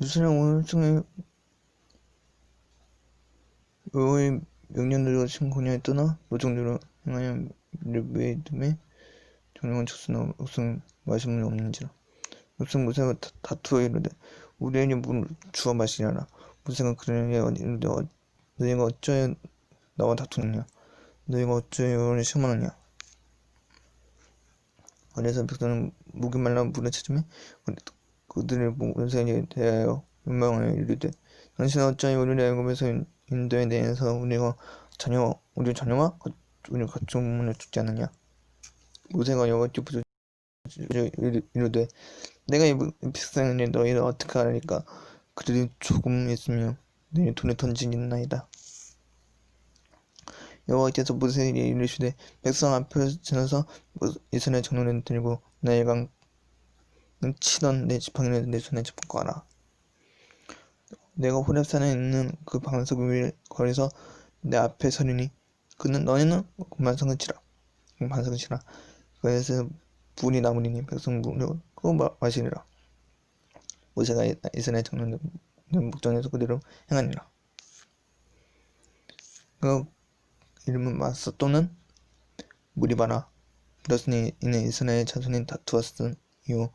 유수령 오늘 중에 여호의 명령대로 신고냐에 떠나 노정대로 행하여 믿음에 정령은 쳤으나 옥승 마시물이 없는지라. 모세가 다- 다투어 이르되 우리에게 물을 주어 마시려라 모세가 그러니 이르되 어- 너희가 어찌하여 나와 다투느냐? 너희가 어찌하여 여호와를 시험하느냐? 그래서 백성은 목이 말라 물을 찾으며 그들을 모세에게 대하여 원망하여 이르되 당신은 어찌하여 우리를 애굽에서 인도에 내서 우리가 자녀 우리 자녀와 가- 우리 가축 문을 죽지 않느냐? 모세가 여호와께 부르짖어 이르되 내가 이 백성을 너희를 어떻게 하리까? 그들이 조금 있으며 너희 돈에 던지겠나이다. 여호와께서 모세에게 이르시되 백성 앞에 지나서 이스라엘 장로를 들고 나일강 치던 내 지팡이를 내 손에 잡고 가라. 내가 호렙산에 있는 그 방석 위에 거리서 내 앞에 서리니 그는 너희는 그 반석을 치라. 그 반석을 치라. 그에서 불이 나무리니 백성 물을 끄고 마- 마시리라. 모세가 이- 이스라엘 장로는 목전에서 그대로 행하니라. 그 이름은 마스 또는 무리바라 그렇으니 이는 이스라엘 자손이 다투었은 이후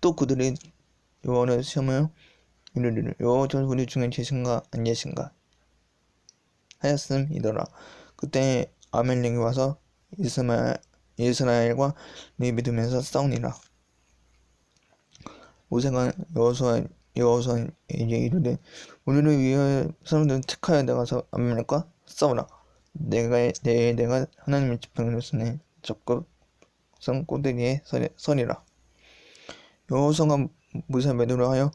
또 그들이 여호와를 시험하여 이르기를 여호와께서 우리 중에 계신가 안 계신가? 하였음이더라. 그때 아멜렉이 와서 이스마엘, 이스라엘과 네 믿음에서 싸우니라. 모세가 여호수아 여호수아에게 이르되 우리를 위하여 사람들을 택하여 나가서 아멜렉과 싸우라. 내가 내 내가 하나님의 지팡이를 쓰네 적극 성 꼬대기에 서리, 서리라 여호수아가 모세 매도를 하여?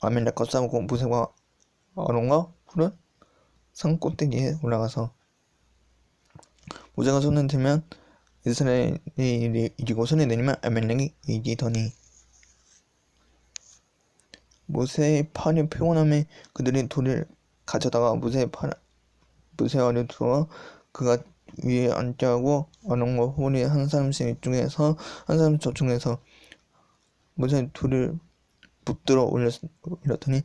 아멜렉과 싸우고 모세가 아론과 훌은 산 꼭대기에 올라가서. 모세가 손을 들면 이스라엘이 이기고 손을 내리면 아멜렉이 이기더니. 모세의 팔이 피곤함에 그들이 돌을 가져다가 모세의 팔 모세 아래 두어 그가 위에 앉게 하고 아론과 홀이 한 사람씩 이쪽에서 한 사람 저쪽에서 모세의 돌을 붙들어 올렸, 올렸 더니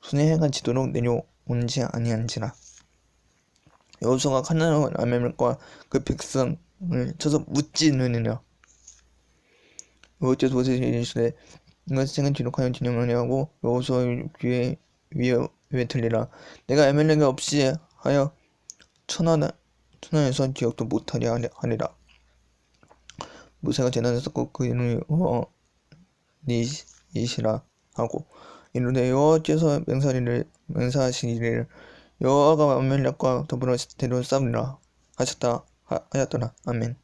손에 해가 지도록 내려온지 아니한지라. 여호수아가 카나안 아멜렉과 그 백성을 쳐서 무찌르니라 여호와께서 모세에게 이르시되 이것을 생은 기록하여 진영하려 하고 여호수아의 귀에 위에 위에 들리라. 내가 아멜렉이 없이 하여 천하 천하에서 기억도 못하려 하리- 하리라. 모세가 재단을 쌓고 그 이름이 여 니시라 하고 이르되 여호와께서 맹사리를 맹사하시기를 여호와가 아멜렉과 더불어 대로 싸우리라 하셨다 하, 하였더라. 아멘